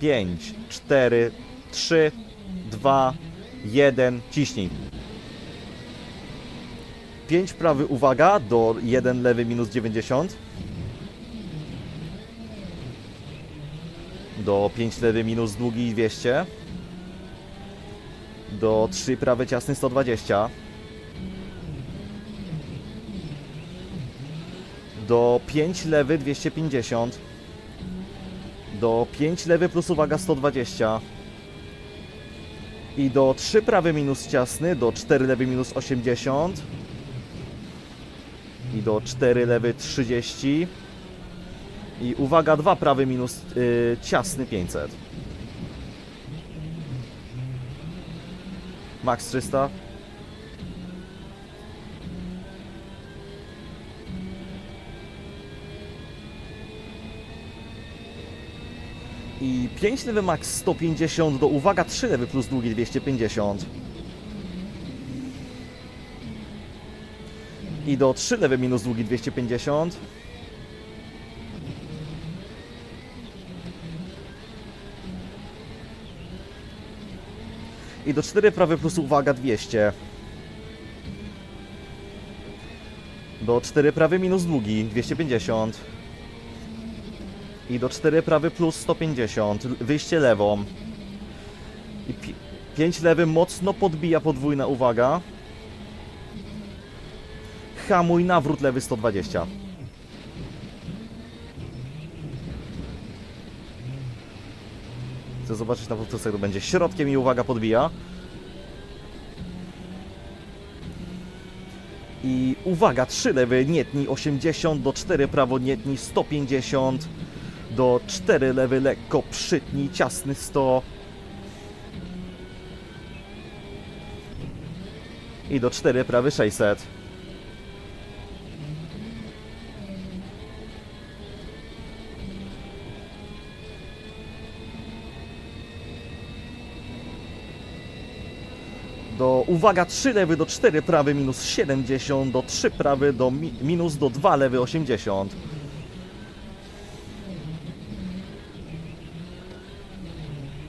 5, 4, 3, 2, 1, ciśnij. 5 prawy, uwaga, do 1 lewy minus 90. Do 5 lewy minus długi 200. Do 3 prawy ciasny 120. Do 5 lewy 250. Do 5 lewy plus uwaga 120. I do 3 prawy minus ciasny, do 4 lewy minus 80. I do 4 lewy 30. I uwaga, 2 prawy minus yy, ciasny 500. Max 300. I 5 lewy max 150 do uwaga 3 lewy plus długi 250. I do 3 lewy minus długi 250. I do 4 prawy plus uwaga 200. Do 4 prawy minus długi 250. I do 4 prawy plus 150. Wyjście lewą. I 5 lewy mocno podbija podwójna uwaga. Hamuj nawrót lewy 120. Chcę zobaczyć na powtórce, jak to będzie. Środkiem i uwaga podbija. I uwaga, 3 lewy, nie tnij 80, do 4 prawo, nie tnij 150, do 4 lewy, lekko przytnij, ciasny 100. I do 4 prawy 600. do, uwaga, 3 lewy do 4 prawy minus 70, do 3 prawy do mi, minus do 2 lewy 80.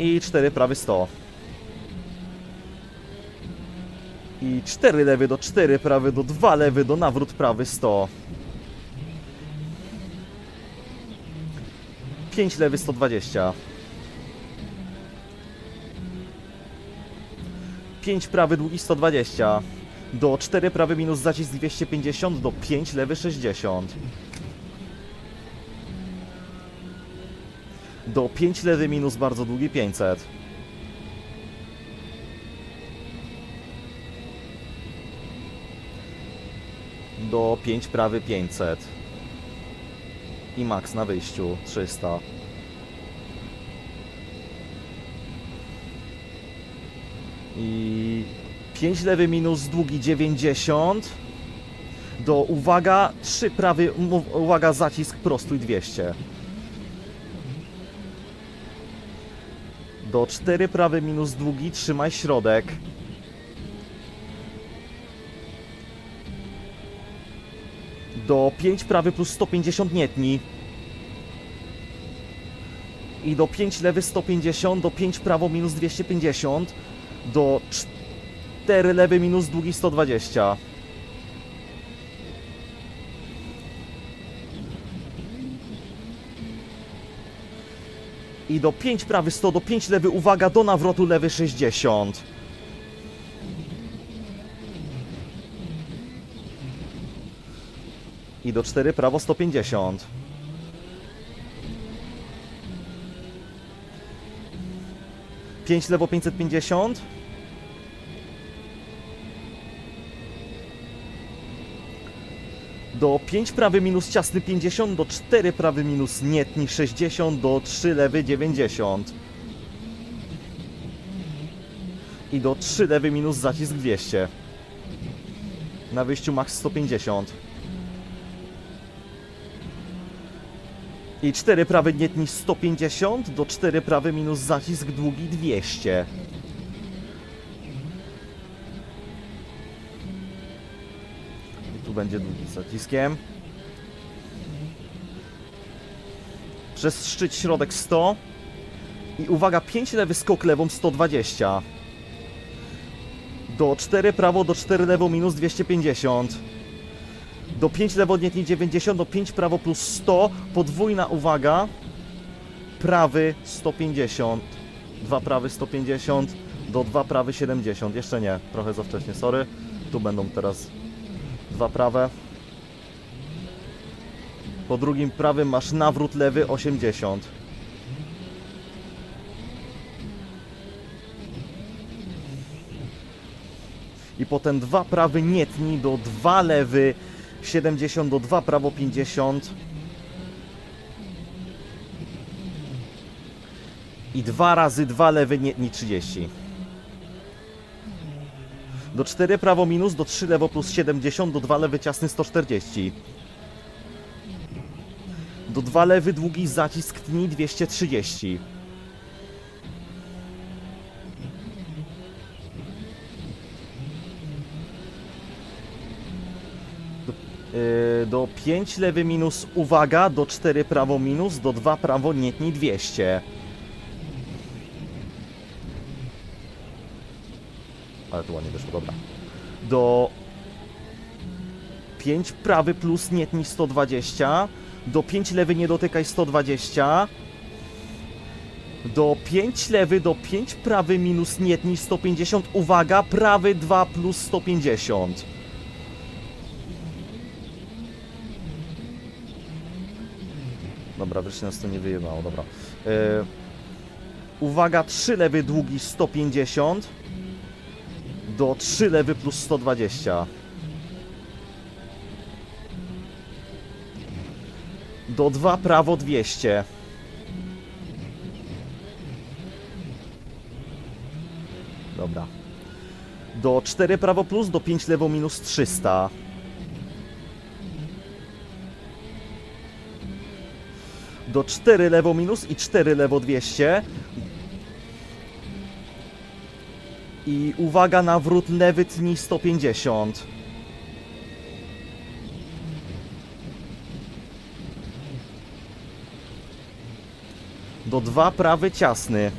I 4 prawy 100. I 4 lewy do 4 prawy do 2 lewy do nawrót prawy 100. 5 lewy 120. 5 prawy długi 120 do 4 prawy minus zacisk 250 do 5 lewy 60 do 5 lewy minus bardzo długi 500 do 5 prawy 500 i max na wyjściu 300 I 5 lewy minus długi 90 do uwaga 3 prawy uwaga zacisk prostuj 200 do 4 prawy minus długi trzymaj środek. Do 5 prawy plus 150 nie tnij i do 5 lewy 150 do 5 prawo minus 250 do 4 lewy minus długi 120. I do 5 prawy 100, do 5 lewy, uwaga, do nawrotu lewy 60. I do 4 prawo 150. Pięć lewo 550. Do 5 prawy minus ciasny 50, do 4 prawy minus nietni 60, do 3 lewy 90. I do 3 lewy minus zacisk 200. Na wyjściu max 150. I 4 prawy nietni 150, do 4 prawy minus zacisk długi 200. będzie długi z zaciskiem. Przez szczyt środek 100 I uwaga, 5 lewy skok lewą 120. Do 4 prawo, do 4 lewo minus 250. Do 5 lewo odnietnij 90, do 5 prawo plus 100. Podwójna uwaga. Prawy 150. Dwa prawy 150. Do 2 prawy 70. Jeszcze nie, trochę za wcześnie, sorry. Tu będą teraz dwa prawe. Po drugim prawym masz nawrót lewy 80. I potem dwa prawy nie tnij do dwa lewy 70 do 2 prawo 50. I dwa razy dwa lewy nie tnij 30. Do 4 prawo minus, do 3 lewo plus 70, do 2 lewy ciasny 140. Do 2 lewy długi zacisk tnij 230. Do, yy, do 5 lewy minus uwaga, do 4 prawo minus, do 2 prawo nie tnij 200. Ale tu ładnie wyszło, dobra. Do 5 prawy plus nie tnij 120. Do 5 lewy nie dotykaj 120. Do 5 lewy, do 5 prawy minus nie tnij 150. Uwaga, prawy 2 plus 150. Dobra, wreszcie nas to nie wyjebało, dobra. Yy, uwaga, 3 lewy długi 150 do 3 lewy plus 120. Do 2 prawo 200. Dobra. Do 4 prawo plus, do 5 lewo minus 300. Do 4 lewo minus i 4 lewo 200. I uwaga, nawrót lewy tnij 150. Do 2 prawy ciasny.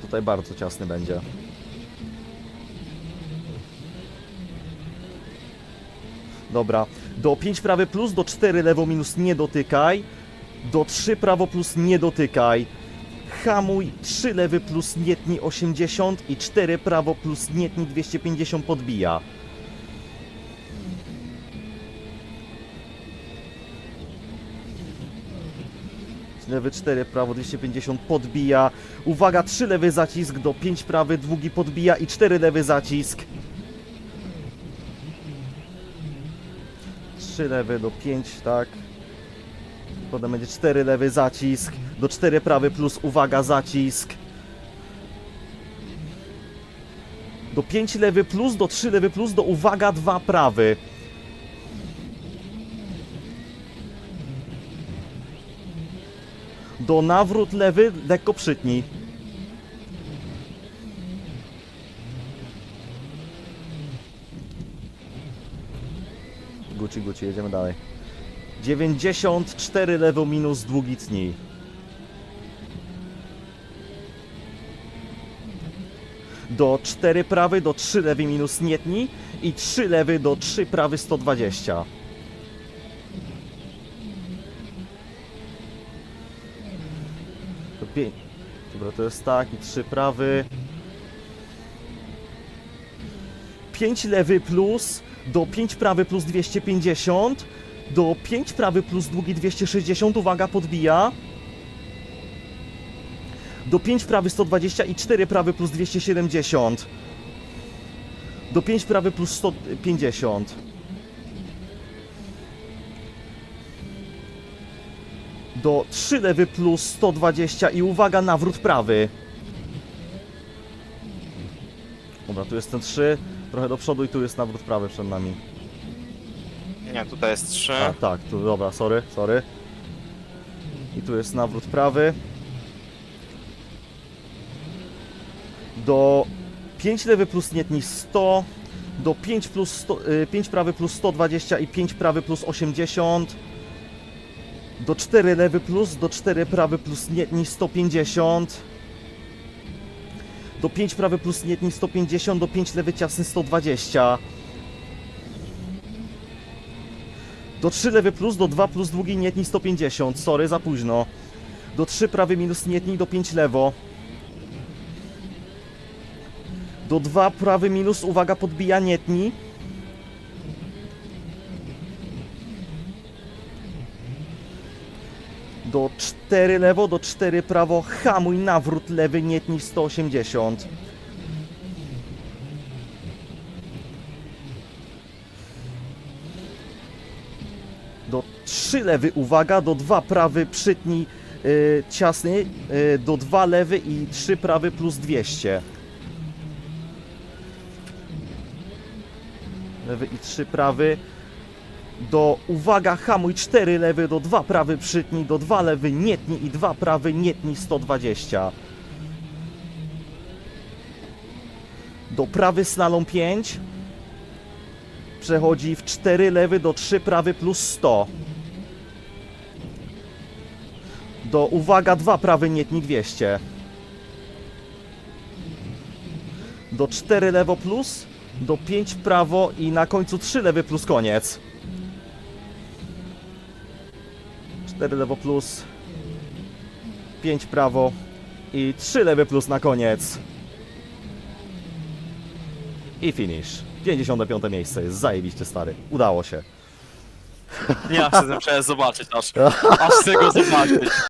Tutaj bardzo ciasny będzie. Dobra. Do 5 prawy plus, do 4 lewo minus nie dotykaj. Do 3 prawo plus nie dotykaj. Hamuj 3 lewy plus nie tnij 80 i 4 prawo plus nie tnij 250 podbija. Lewy 4, prawo 250 podbija. Uwaga, 3 lewy zacisk do 5 prawy, długi podbija i 4 lewy zacisk. 3 lewy do 5, tak. Potem będzie 4 lewy zacisk, do 4 prawy plus uwaga zacisk. Do 5 lewy plus, do 3 lewy plus, do uwaga 2 prawy. Do nawrót lewy lekko przytnij. Guci, guci, jedziemy dalej. 94 lewo minus długi tnij. Do 4 prawy, do 3 lewy minus nie tnij i 3 lewy do 3 prawy 120. To pię... Dobra, to jest tak i 3 prawy. 5 lewy plus, do 5 prawy plus 250, do 5 prawy plus długi 260, uwaga, podbija. Do 5 prawy 120 i 4 prawy plus 270. Do 5 prawy plus 150. Do 3 lewy plus 120 i uwaga, nawrót prawy. Dobra, tu jest ten 3, trochę do przodu i tu jest nawrót prawy przed nami. Nie, tutaj jest 3. A, tak, tu, dobra, sorry, sorry. I tu jest nawrót prawy. Do 5 lewy plus nie tnij 100. Do 5, plus 100, y, 5 prawy plus 120 i 5 prawy plus 80. Do 4 lewy plus, do 4 prawy plus nie tnij 150. Do 5 prawy plus nie tnij 150, do 5 lewy ciasny 120. Do 3 lewy plus, do 2 plus długi nie tnij 150. Sorry, za późno. Do 3 prawy minus nie tnij, do 5 lewo. Do 2 prawy minus, uwaga, podbija nie tnij. Do 4 lewo, do 4 prawo, hamuj, nawrót lewy, nie tnij 180. Do 3 lewy, uwaga, do 2 prawy, przytnij y, ciasny, y, do 2 lewy i 3 prawy plus 200. Lewy i 3 prawy. Do, uwaga, hamuj 4 lewy, do 2 prawy przytnij, do 2 lewy nie tnij i 2 prawy nie tnij 120. Do prawy slalom 5. Przechodzi w 4 lewy do 3 prawy plus 100. Do, uwaga, 2 prawy nie tnij 200. Do 4 lewo plus, do 5 prawo i na końcu 3 lewy plus koniec. 4 lewo plus, 5 prawo i 3 lewy plus na koniec. I finish. 55 miejsce jest zajebiście stary. Udało się. Ja ten przejazd zobaczyć aż. Aż chcę go zobaczyć.